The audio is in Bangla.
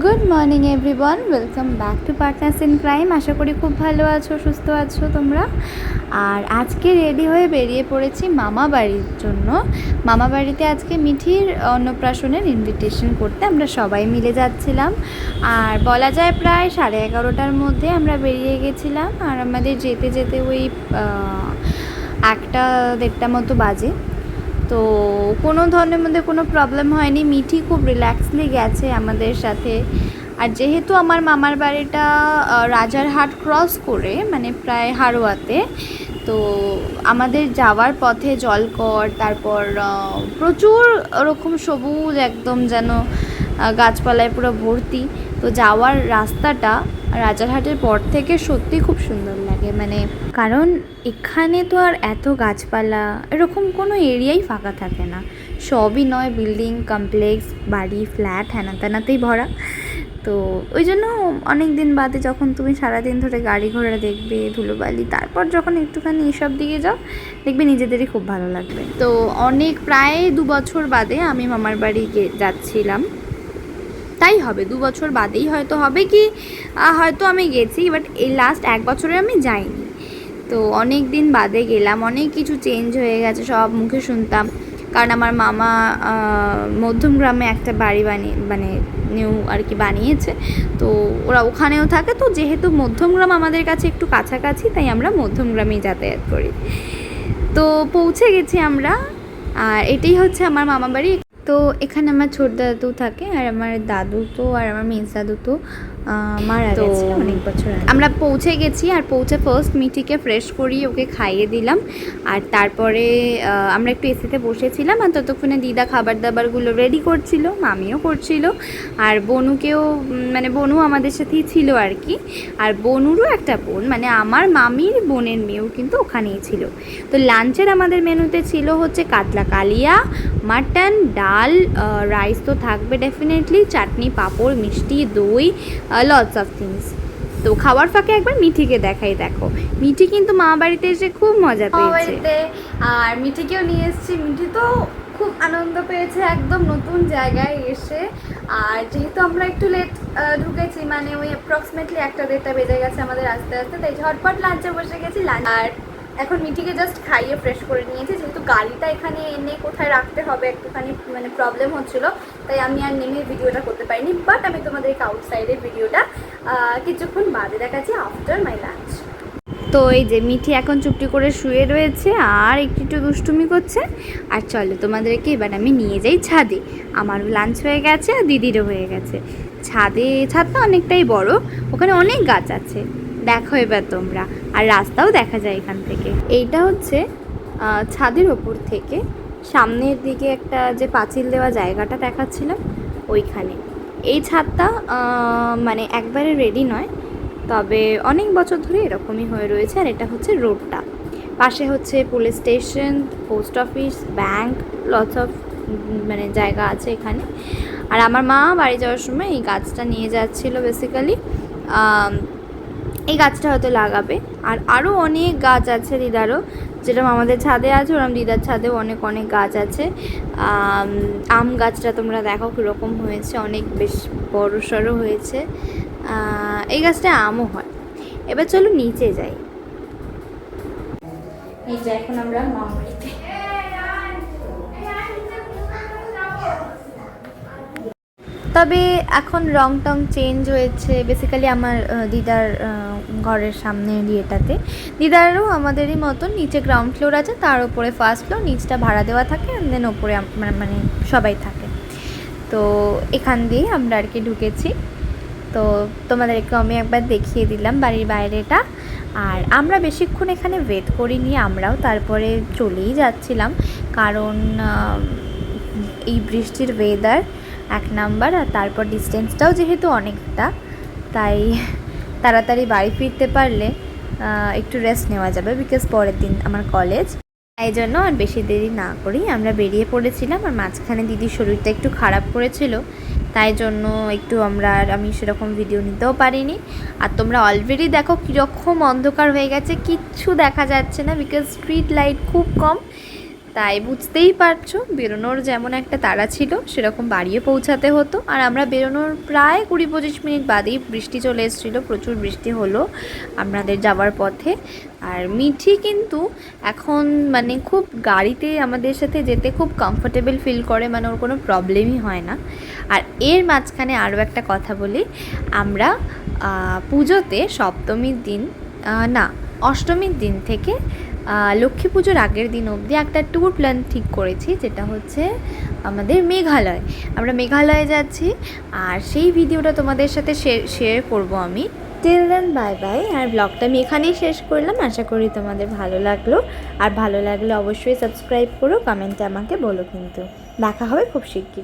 Good morning everyone welcome back to partners in crime আশা করি খুব ভালো আছো, সুস্থ আছো তোমরা। আর আজকে রেডি হয়ে বেরিয়ে পড়েছি মামা বাড়ির জন্য। মামা বাড়িতে আজকে মিঠির অন্নপ্রাশনের ইনভিটেশন করতে আমরা সবাই মিলে যাচ্ছিলাম। আর বলা যায় প্রায় সাড়ে এগারোটার মধ্যে আমরা বেরিয়ে গেছিলাম। আর আমাদের যেতে যেতে ওই একটা দেড়টা মতো বাজে। তো কোনো ধরনের মধ্যে কোনো প্রবলেম হয়নি। মিঠি খুব রিল্যাক্সলি গেছে আমাদের সাথে। আর যেহেতু আমার মামার বাড়িটা রাজারহাট ক্রস করে মানে প্রায় হারোয়াতে, তো আমাদের যাওয়ার পথে জলকর, তারপর প্রচুর ওরকম সবুজ একদম যেন গাছপালায় পুরো ভর্তি। তো যাওয়ার রাস্তাটা রাজারহাটের পর থেকে সত্যি খুব সুন্দর লাগে। মানে কারণ এখানে তো আর এত গাছপালা, এরকম কোনো এরিয়াই ফাঁকা থাকে না। সবই নয়, বিল্ডিং, কমপ্লেক্স, বাড়ি, ফ্ল্যাট হ্যানা ত্যানাতেই ভরা। তো ওই জন্য অনেক দিন বাদে যখন তুমি সারাদিন ধরে গাড়ি ঘোড়া দেখবে, ধুলোবালি, তারপর যখন একটুখানি এসব দিকে যাও, দেখবে নিজেদেরই খুব ভালো লাগবে। তো অনেক, প্রায় দু বছর বাদে আমি মামার বাড়ি যাচ্ছিলাম। তাই হবে, দু বছর বাদেই হয়তো হবে কি হয়তো আমি গেছি বাট এই লাস্ট এক বছরে আমি যাইনি। তো অনেক দিন বাদে গেলাম, অনেক কিছু চেঞ্জ হয়ে গেছে, সব মুখে শুনতাম। কারণ আমার মামা মধ্যম গ্রামে একটা বাড়ি বানিয়ে মানে নিউ আর কি বানিয়েছে। তো ওরা ওখানেও থাকে, তো যেহেতু মধ্যমগ্রাম আমাদের কাছে একটু কাছাকাছি, তাই আমরা মধ্যমগ্রামেই যাতায়াত করি। তো পৌঁছে গেছি আমরা, আর এটাই হচ্ছে আমার মামা বাড়ি। তো এখানে আমার ছোট দাদু থাকে আর আমার দাদু তো আর আমার মেজ দাদু তো মারা গেছে অনেক বছর আমরা পৌঁছে গেছি আর পৌঁছে ফার্স্ট মিঠিকে ফ্রেশ করিয়ে ওকে খাইয়ে দিলাম। আর তারপরে আমরা একটু এসিতে বসেছিলাম আর ততক্ষণে দিদা খাবার দাবারগুলো রেডি করছিল মামিও করছিল। আর বনুকেও মানে বনু আমাদের সাথেই ছিল আর কি। আর বনুরও একটা বোন মানে আমার মামির বোনের মেয়েও কিন্তু ওখানেই ছিল। তো লাঞ্চের আমাদের মেনুতে ছিল হচ্ছে কাতলা কালিয়া মাটন ডাল রাইস তো থাকবে ডেফিনেটলি চাটনি পাঁপড় মিষ্টি দই লটস অফ থিংস তো খাওয়ার ফাঁকে একবার মিঠিকে দেখাই দেখো। মিঠি কিন্তু মা বাড়িতে এসে খুব মজা পেয়েছে। আর মিঠিকেও নিয়ে এসেছি। মিঠি তো খুব আনন্দ পেয়েছে একদম নতুন জায়গায় এসে। আর যেহেতু আমরা একটু লেট ঢুকেছি মানে ওই অ্যাপ্রক্সিমেটলি একটা দেড়টা বেজে গেছে আমাদের আস্তে আস্তে তাই ঝটপট লাঞ্চে বসে গেছি। লাঞ্চ আর এখন মিঠিকে জাস্ট খাইয়ে ফ্রেশ করে নিয়েছি, যেহেতু গাড়িটা এখানে এনে কোথায় রাখতে হবে একটুখানি মানে প্রবলেম হচ্ছিল, তাই আমি আর নেমে ভিডিওটা করতে পারিনি বাট আমি তোমাদেরকে আউটসাইডের ভিডিওটা কিছুক্ষণ বাদে দেখাচ্ছি আফটার মাই লাঞ্চ তো এই যে মিঠি এখন চুপটি করে শুয়ে রয়েছে আর একটু একটু দুষ্টুমি করছে, আর চলো তোমাদেরকে এবার আমি নিয়ে যাই ছাদে। আমারও লাঞ্চ হয়ে গেছে আর দিদিরও হয়ে গেছে। ছাদে ছাদটা অনেকটাই বড়, ওখানে অনেক গাছ আছে। দেখো এবার তোমরা, আর রাস্তাও দেখা যায় এখান থেকে। এইটা হচ্ছে ছাদের ওপর থেকে। সামনের দিকে একটা যে পাঁচিল দেওয়া জায়গাটা দেখাচ্ছিলাম, ওইখানে। এই ছাদটা মানে একবারে রেডি নয়, তবে অনেক বছর ধরে এরকমই হয়ে রয়েছে, আর এটা হচ্ছে রোডটা। পাশে হচ্ছে police station post office bank lots of মানে জায়গা আছে এখানে। আর আমার মা বাড়ি যাওয়ার সময় এই গাছটা নিয়ে যাচ্ছিল বেসিক্যালি এই গাছটা হয়তো লাগাবে। আর আরও অনেক গাছ আছে দিদারও। যেরকম আমাদের ছাদে আছে ওরকম দিদার ছাদেও অনেক অনেক গাছ আছে। আম, গাছটা তোমরা দেখো কীরকম হয়েছে অনেক বেশ বড় সড়ো হয়েছে। এই গাছটায় আমও হয়। এবার চলো নিচে যাই। এই যে এখন আমরা মামরিতে তবে এখন রং টং চেঞ্জ হয়েছে। বেসিক্যালি আমার দিদার ঘরের সামনে ইয়েটাতে। দিদারও আমাদেরই মতন নিচে গ্রাউন্ড ফ্লোর আছে, তার উপরে ফার্স্ট ফ্লোর নিচটা ভাড়া দেওয়া থাকে অ্যান্ড দেন ওপরে মানে- মানে সবাই থাকে। তো এখান দিয়ে আমরা আর কি ঢুকেছি। তো তোমাদেরকে আমি একবার দেখিয়ে দিলাম বাড়ির বাইরেটা। আর আমরা বেশিক্ষণ এখানে ওয়েট করিনি, আমরাও তারপরে চলেই যাচ্ছিলাম। কারণ এই বৃষ্টির ওয়েদার এক নাম্বার আর তারপর ডিস্টেন্সটাও যেহেতু অনেকটা, তাই তাড়াতাড়ি বাড়ি ফিরতে পারলে একটু রেস্ট নেওয়া যাবে বিকজ পরের দিন আমার কলেজ তাই জন্য আর বেশি দেরি না করেই আমরা বেরিয়ে পড়েছিলাম আর মাঝখানে দিদির শরীরটা একটু খারাপ করেছিল, তাই জন্য একটু আমরা আর আমি সেরকম ভিডিও নিতেও পারিনি। আর তোমরা অলরেডি দেখো কীরকম অন্ধকার হয়ে গেছে, কিচ্ছু দেখা যাচ্ছে না বিকজ স্ট্রিট লাইট খুব কম। তাই বুঝতেই পারছ, বেরোনোর যেমন একটা তাড়া ছিল, সেরকম বাড়িয়ে পৌঁছাতে হতো। আর আমরা বেরোনোর প্রায় কুড়ি পঁচিশ মিনিট বাদেই বৃষ্টি চলে এসেছিল, প্রচুর বৃষ্টি হলো আমাদের যাওয়ার পথে। আর মিঠি কিন্তু এখন মানে খুব গাড়িতে আমাদের সাথে যেতে খুব কমফোর্টেবল ফিল করে মানে ওর কোনো প্রবলেমই হয় না। আর এর মাঝখানে আরও একটা কথা বলি, আমরা পুজোতে সপ্তমীর দিন না, অষ্টমীর দিন থেকে লক্ষ্মী পুজোর আগের দিন অবধি একটা ট্যুর প্ল্যান ঠিক করেছি, যেটা হচ্ছে আমাদের মেঘালয়। আমরা মেঘালয়ে যাচ্ছি, আর সেই ভিডিওটা তোমাদের সাথে শেয়ার করব আমি। টিল দেন বাই বাই আর ব্লগটা আমি এখানেই শেষ করলাম। আশা করি তোমাদের ভালো লাগল, আর ভালো লাগলে অবশ্যই সাবস্ক্রাইব করো কমেন্টে আমাকে বলো কিন্তু। দেখা হবে খুব শিগগির